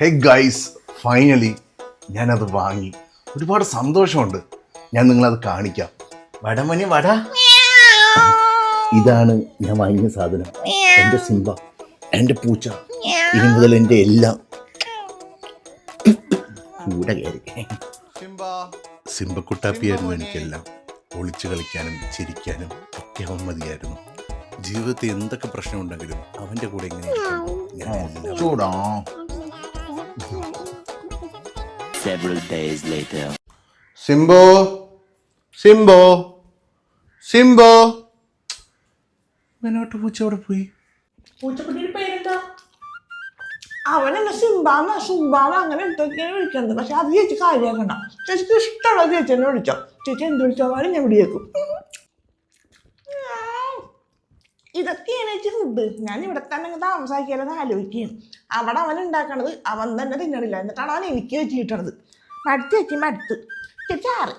Hey guys finally ഞാനത് വാങ്ങി. ഒരുപാട് സന്തോഷമുണ്ട്. ഞാൻ നിങ്ങളത് കാണിക്കാം. വടമണി വട. ഇതാണ് ഞാൻ വാങ്ങിയ സാധനം. എന്റെ സിംബ എന്റെ പൂച്ച ഇനി മുതൽ എന്റെ എല്ലാം. കൂടെ കയറി. സിംബക്കുട്ടാപ്പിയായിരുന്നു എനിക്കെല്ലാം. ഒളിച്ചു കളിക്കാനും ചിരിക്കാനും ഒക്കെ അവൻ മതിയായിരുന്നു. ജീവിതത്തിൽ എന്തൊക്കെ പ്രശ്നമുണ്ടെങ്കിലും അവന്റെ കൂടെ എങ്ങനെ ഞാൻ Several days later. സിംബോ സിംബോ സിംബോ മുന്നോട്ട് പൂച്ച അവിടെ പോയി? പൂച്ചക്കുട്ടിയുടെ പേരെന്താ? അവനെന്നെ സിംബാന്ന് സുംബാന്ന് അങ്ങനെ എന്തൊക്കെയാണ് വിളിക്കുന്നത്. പക്ഷെ അത് ചേച്ചി കാര്യമാക്കണ്ട. ചേച്ചിക്ക് ഇഷ്ടമുള്ള ചേച്ചി എന്നെ വിളിച്ചോ. ചേച്ചി എന്ത് വിളിച്ചാലും ഞാൻ വിളിയേക്കും. ഇതൊക്കെയാണ് എനിക്ക് ഫുഡ് ഞാൻ ഇവിടെ തന്നെ അങ്ങ് താമസാക്കിയാലെന്ന് ആലോചിക്കുകയും അവിടെ അവൻ ഉണ്ടാക്കണത് അവൻ തന്നെ തിന്നണില്ല. എന്നിട്ടാണ് അവൻ എനിക്ക് വെച്ചിട്ടുള്ളത് കിട്ടണത് മടുത്ത് വെച്ച് മടുത്ത്. ആറ്.